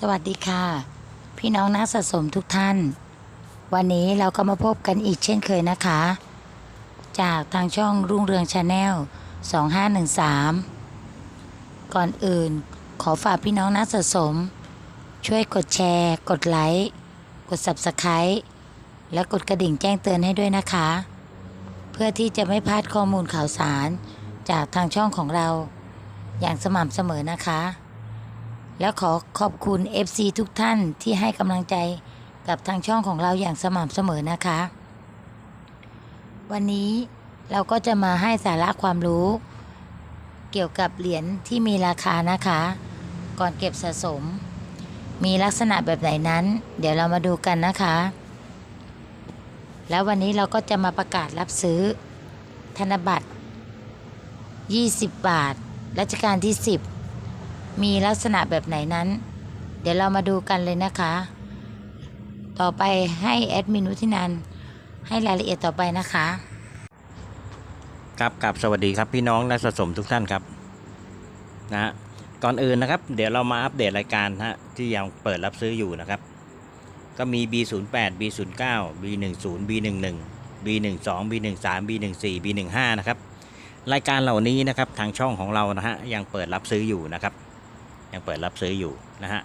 สวัสดีค่ะ พี่น้องนักสะสมทุกท่าน วันนี้เราก็มาพบกันอีกเช่นเคยนะคะ จากทางช่องรุ่งเรืองชาแนล2513 ก่อนอื่นขอฝากพี่น้องนักสะสม ช่วยกดแชร์ กดไลค์กด Subscribe และกดกระดิ่งแจ้งเตือนให้ด้วยนะคะ เพื่อที่จะไม่พลาดข้อมูลข่าวสาร จากทางช่องของเราอย่างสม่ำเสมอนะคะ แล้วขอขอบคุณ FC ทุกท่านที่ให้กำลังใจกับทางช่องของเราอย่างสม่ำเสมอนะคะ วันนี้เราก็จะมาให้สาระความรู้ เกี่ยวกับเหรียญที่มีราคานะคะ ก่อนเก็บสะสม มีลักษณะแบบไหนนั้น เดี๋ยวเรามาดูกันนะคะ แล้ววันนี้เราก็จะมาประกาศรับซื้อ ธนบัตร 20 บาทรัชกาลที่ 10 มีลักษณะแบบไหนนั้น เดี๋ยวเรามาดูกันเลยนะคะ ต่อไปให้แอดมินวุฒินันท์ให้รายละเอียดต่อไปนะคะ ครับกับสวัสดีครับพี่น้องนักสะสมทุกท่านครับนะฮะก่อนอื่นนะครับ เดี๋ยวเรามาอัปเดตรายการฮะที่ยังเปิดรับซื้ออยู่นะครับ ก็มี B08 B09 B10 B11 B12 B13 B14 B15 นะครับรายการเหล่านี้นะครับทางช่องของเรานะฮะยังเปิดรับซื้ออยู่นะครับ ยังเปิดรับซื้ออยู่นะฮะ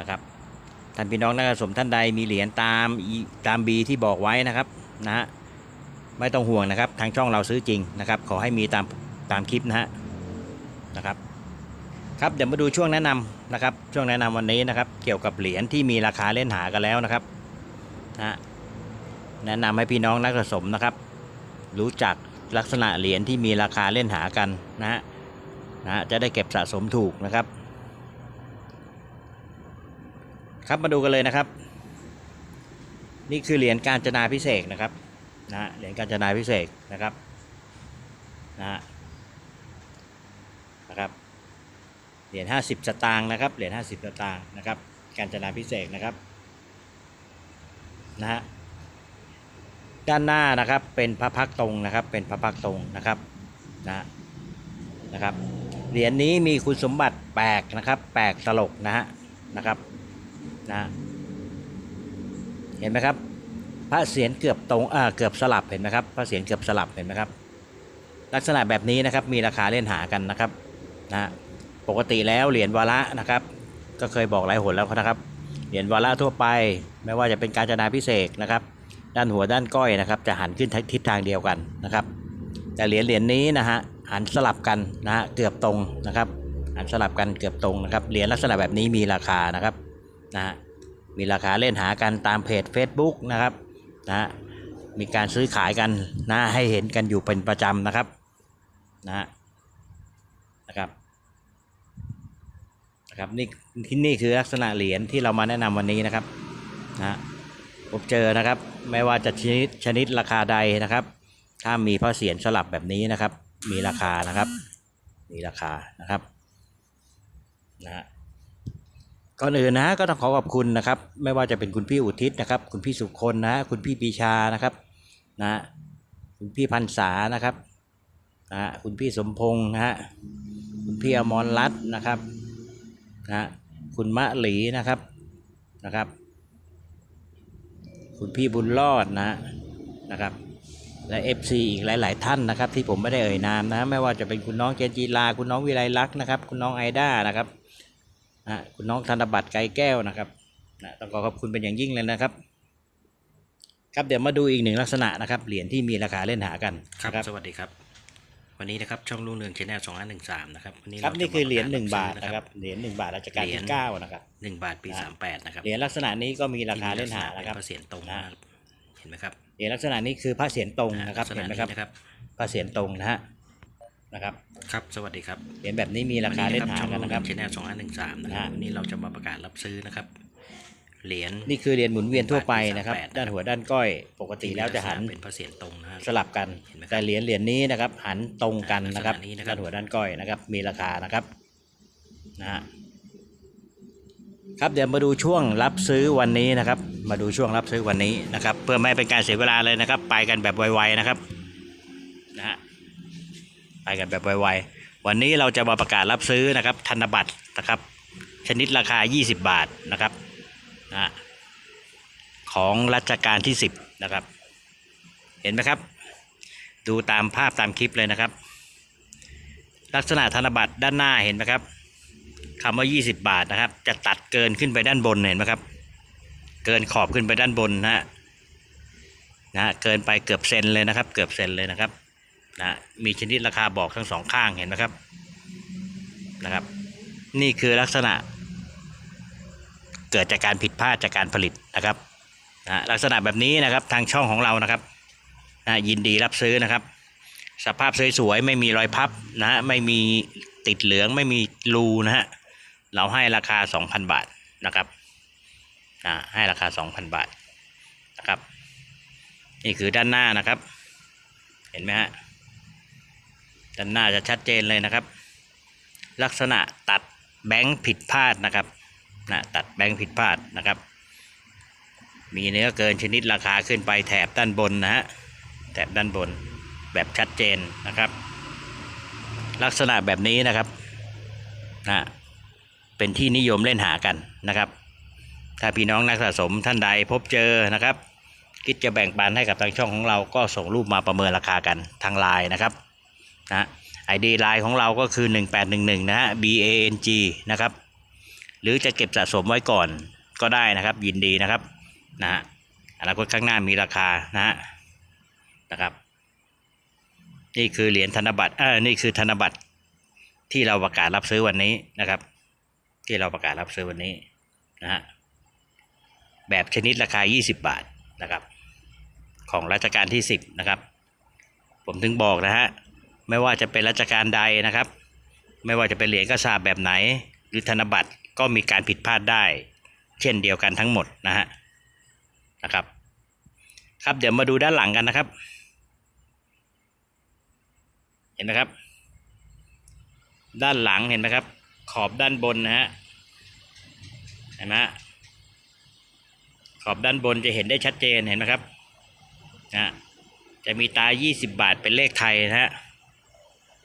นะครับท่านพี่น้องนักสะสมท่านใดมีเหรียญตามตาม B ที่บอกไว้นะครับนะฮะไม่ต้องห่วงนะครับทางช่องเราซื้อจริงนะครับ ขอให้มีตามตามคลิปนะฮะนะครับครับเดี๋ยวมาดูช่วงแนะนำนะครับ ช่วงแนะนำวันนี้นะครับ เกี่ยวกับเหรียญที่มีราคาเล่นหากันแล้วนะครับนะฮะแนะนำให้พี่น้องนักสะสมนะครับ รู้จักลักษณะเหรียญที่มีราคาเล่นหากันนะฮะนะฮะจะได้เก็บสะสมถูกนะครับ ครับมาดูกันเลยนะครับ นี่คือเหรียญการจนาพิเศษนะครับนะเหรียญกาญจนาพิเศษนะครับนะฮะนะครับเหรียญ50สตางค์นะครับเหรียญ50สตางค์นะครับ กาญจนาพิเศษนะครับนะฮะด้านหน้านะครับเป็นพระพักตร์ตรงนะครับ เป็นพระพักตร์ตรงนะครับนะนะครับเหรียญนี้มีคุณสมบัติแปลกนะครับ แปลกตลกนะฮะนะครับ นะเห็นไหมครับ พระเศียรเกือบตรงอ่าเกือบสลับเห็นไหมครับพระเศียรเกือบสลับเห็นไหมครับ ลักษณะแบบนี้นะครับมีราคาเล่นหากันนะครับนะฮะปกติแล้วเหรียญวาระนะครับ ก็เคยบอกหลายหนแล้วนะครับเหรียญวาระทั่วไป ไม่ว่าจะเป็นการจนาพิเศษนะครับ ด้านหัวด้านก้อยนะครับ จะหันขึ้นทิศทางเดียวกันนะครับ แต่เหรียญเหรียญนี้นะฮะหันสลับกันนะฮะเกือบตรงนะครับหันสลับกันเกือบตรงนะครับเหรียญลักษณะแบบนี้มีราคานะครับ นะมีราคาเล่นหากันตามเพจ Facebook นะครับนะฮะมีการซื้อขายกันนะให้เห็นกันอยู่เป็นประจำนะครับนะฮะนะครับนะครับนี่ที่นี่คือลักษณะเหรียญที่เรามาแนะนำวันนี้นะครับนะฮะผมเจอนะครับไม่ว่าจะชนิดชนิดราคาใดนะครับ ถ้ามีพระเศียรสลับแบบนี้นะครับ มีราคานะครับ มีราคานะครับนะฮะ ก่อนอื่นนะก็ต้องขอขอบคุณนะครับ ไม่ว่าจะเป็นคุณพี่อุทิศนะครับ คุณพี่สุคนนะ คุณพี่ปีชานะครับนะคุณพี่พันษานะครับนะคุณพี่สมพงษ์นะฮะคุณพี่อมรรัตน์นะครับนะฮะคุณมะหลีนะครับนะครับ คุณพี่บุญรอดนะฮะนะครับและ FC อีกหลาย ๆ ท่านนะครับ ที่ผมไม่ได้เอ่ยนามนะ ไม่ว่าจะเป็นคุณน้องเจนจีลา คุณน้องวิไลลักษณ์นะครับ คุณน้องไอด้านะครับ นะคุณน้องธนบัตรไกลแก้วนะครับนะต้องขอขอบคุณเป็นอย่างยิ่งเลยนะครับ ครับเดี๋ยวมาดูอีกหนึ่งลักษณะนะครับเหรียญที่มีราคาเล่นหากันครับนะสวัสดีครับ วันนี้นะครับช่องรุ่งเรืองชแนลสองห้าหนึ่งสามนะครับวันนี้ครับาจะนี่คือเหรียญมหนึ่งปะกบาทศนะครับเหรียญหนึ่งบาทรัชกาลเหรียที่ญเก้านะครับหนึ่งบาทปีสามแปดนะครับเหรียญลักษณะนี้ก็มีราคาเล่นหาที่มีนะครับลักษณะเป็นพระเศียรตรงนะนะครับเห็นไหมครับเหรียญลักษณะนี้คือพระเศียรตรงนะครับลักษเห็นณะไหมนี้ครับนะครับพระเศียรตรงนะฮะ นะครับ ครับ สวัสดีครับ เหรียญแบบนี้มีราคาเล่นหาช่องกันรุ่งนะคเรืรัอบงชแนลสองห้าหนึ่งสามนะครับนะฮะวันนี้เราจะมาประกาศรับซื้อนะครับ เหรียญ นี่คือเหรียญหมุนเวียนทั่วไปนะครับบาทที่38ด้านหัวด้านก้อย ปกติแล้วจะหันเป็นพระเศียรตรงนะครับสลับกันเห็นไหมครับแต่เหรียญเหรียญนี้นะครับ หันตรงกันนะครับลักษณะนี้นะครับ ด้านหัวด้านก้อยนะครับ มีราคานะครับ นะฮะครับเดี๋ยวมาดูช่วงรับซื้อวันนี้นะครับ มาดูช่วงรับซื้อวันนี้นะครับ เพื่อไม่เป็นการเสียเวลาเลยนะครับ ไปกันแบบไวๆนะครับนะฮะ ไปกันแบบไวๆวันนี้เราจะมาประกาศรับซื้อนะครับธนบัตรนะครับ ชนิดราคา 20 บาทนะครับนะของรัชกาลที่ 10 นะครับ เห็นไหมครับ ดูตามภาพตามคลิปเลยนะครับ ลักษณะธนบัตรด้านหน้าเห็นไหมครับคำว่า 20 บาทนะครับ จะตัดเกินขึ้นไปด้านบนเห็นไหมครับ เกินขอบขึ้นไปด้านบนนะฮะนะฮะเกินไปเกือบเซนเลยนะครับ เกือบเซนเลยนะครับ นะมีชนิดราคาบอกทั้งสองข้างเห็นไหมครับนะครับ นี่คือลักษณะ เกิดจากการผิดพลาดจากการผลิตนะครับนะลักษณะแบบนี้นะครับทางช่องของเรานะครับนะยินดีรับซื้อนะครับ สภาพสวยๆไม่มีรอยพับนะฮะไม่มีติดเหลืองไม่มีรูนะฮะเราให้ราคา 2,000 บาทนะครับอ่าให้ราคา 2,000 บาทนะครับ นี่คือด้านหน้านะครับ เห็นไหมฮะ ด้านหน้าจะชัดเจนเลยนะครับ ลักษณะตัดแบงค์ผิดพลาดนะครับนะตัดแบงค์ผิดพลาดนะครับ มีเนื้อเกินชนิดราคาขึ้นไปแถบด้านบนนะฮะแถบด้านบนแบบชัดเจนนะครับ ลักษณะแบบนี้นะครับนะเป็นที่นิยมเล่นหากันนะครับ ถ้าพี่น้องนักสะสมท่านใดพบเจอนะครับ คิดจะแบ่งปันให้กับทางช่องของเราก็ส่งรูปมาประเมินราคากันทางไลน์นะครับ นะไอดีไลน์ของเราก็คือ 1811 นะฮะ B A N G นะครับ หรือจะเก็บสะสมไว้ก่อนก็ได้นะครับ ยินดีนะครับนะฮะอนาคตข้างหน้ามีราคานะฮะนะครับ นี่คือเหรียญธนบัตรเออนี่คือธนบัตรที่เราประกาศรับซื้อวันนี้นะครับ ที่เราประกาศรับซื้อวันนี้นะฮะแบบชนิดราคา 20 บาทนะครับ ของรัชกาลที่ 10 นะครับ ผมถึงบอกนะฮะ ไม่ว่าจะเป็นรัชกาลใดนะครับ ไม่ว่าจะเป็นเหรียญกระสาบแบบไหน หรือธนบัตรก็มีการผิดพลาดได้ เช่นเดียวกันทั้งหมดนะฮะนะครับ ครับเดี๋ยวมาดูด้านหลังกันนะครับ เห็นไหมครับ ด้านหลังเห็นไหมครับ ขอบด้านบนนะฮะเห็นไหมฮะขอบด้านบนจะเห็นได้ชัดเจนเห็นไหมครับนะจะมีตา 20 บาทเป็นเลขไทยนะฮะ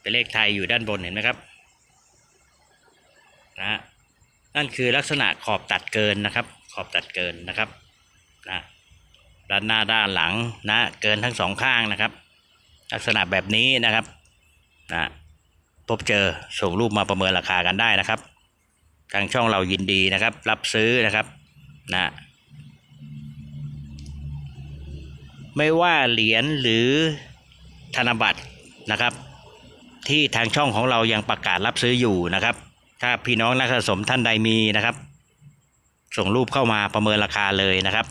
เป็นเลขไทยอยู่ด้านบนเห็นไหมครับนะฮะนั่นคือลักษณะขอบตัดเกินนะครับ ขอบตัดเกินนะครับนะด้านหน้าด้านหลังนะเกินทั้งสองข้างนะครับ ลักษณะแบบนี้นะครับนะพบเจอส่งรูปมาประเมินราคากันได้นะครับ ทางช่องเรายินดีนะครับ รับซื้อนะครับนะไม่ว่าเหรียญหรือธนบัตรนะครับ ที่ทางช่องของเรายังประกาศรับซื้ออยู่นะครับ ถ้าพี่น้องนักสะสมท่านใดมีนะครับ ส่งรูปเข้ามาประเมินราคาเลยนะครับ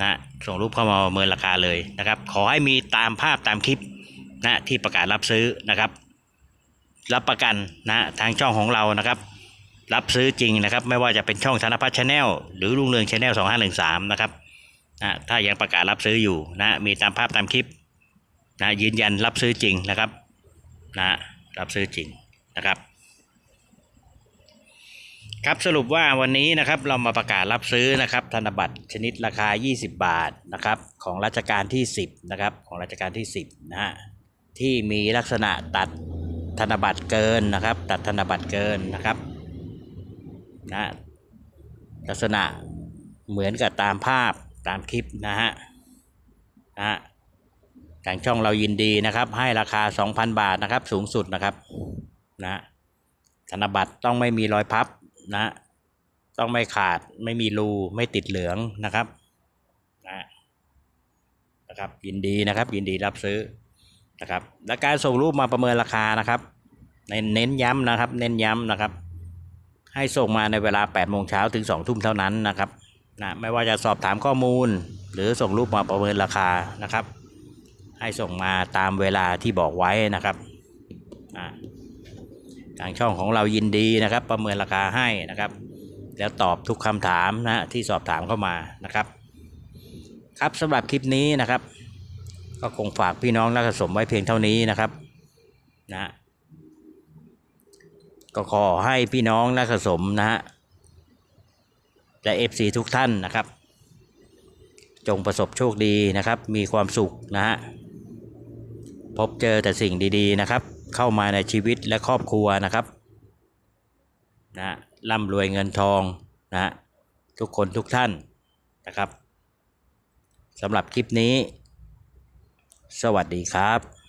นะส่งรูปเข้ามาประเมินราคาเลยนะครับ ขอให้มีตามภาพตามคลิปนะที่ประกาศรับซื้อนะครับ รับประกันนะทางช่องของเรานะครับ รับซื้อจริงนะครับ ไม่ว่าจะเป็นช่องธนพัฒน์ชาแนลหรือลุงเรืองชาแนลสองห้าหนึ่งสามนะครับนะถ้ายังประกาศรับซื้ออยู่นะมีตามภาพตามคลิปนะยืนยันรับซื้อจริงนะครับ นะรับซื้อจริงนะครับ ครับสรุปว่าวันนี้นะครับเรามาประกาศรับซื้อนะครับ ธนบัตรชนิดราคา 20 บาทนะครับ ของรัชกาลที่ 10นะครับของรัชกาลที่ 10นะฮะที่มีลักษณะตัดธนบัตรเกินนะครับ ตัดธนบัตรเกินนะครับนะลักษณะเหมือนกับตามภาพตามคลิปนะฮะนะฮะ ทางช่องเรายินดีนะครับ ให้ราคา 2,000 บาทนะครับ สูงสุดนะครับนะธนบัตรต้องไม่มีรอยพับนะต้องไม่ขาดไม่มีรูไม่ติดเหลืองนะครับนะนะครับยินดีนะครับ ยินดีรับซื้อนะครับและการส่งรูปมาประเมินราคานะครับเน้นเน้นย้ำนะครับ เน้นย้ำนะครับ ให้ส่งมาในเวลา8โมงเช้าถึง2ทุ่มเท่านั้นนะครับนะไม่ว่าจะสอบถามข้อมูล หรือส่งรูปมาประเมินราคานะครับ ให้ส่งมาตามเวลาที่บอกไว้นะครับอ่าทางช่องของเรายินดีนะครับ ประเมินราคาให้นะครับ แล้วตอบทุกคำถามนะที่สอบถามเข้ามานะครับ ครับสำหรับคลิปนี้นะครับ ก็คงฝากพี่น้องนักสะสมไว้เพียงเท่านี้นะครับนะก็ขอให้พี่น้องนักสะสมนะฮะและเอฟซีทุกท่านนะครับ จงประสบโชคดีนะครับ มีความสุขนะฮะ พบเจอแต่สิ่งดีๆนะครับ เข้ามาในชีวิตและครอบครัวนะครับนะร่ำรวยเงินทองนะฮะทุกคนทุกท่านนะครับสำหรับคลิปนี้ สวัสดีครับ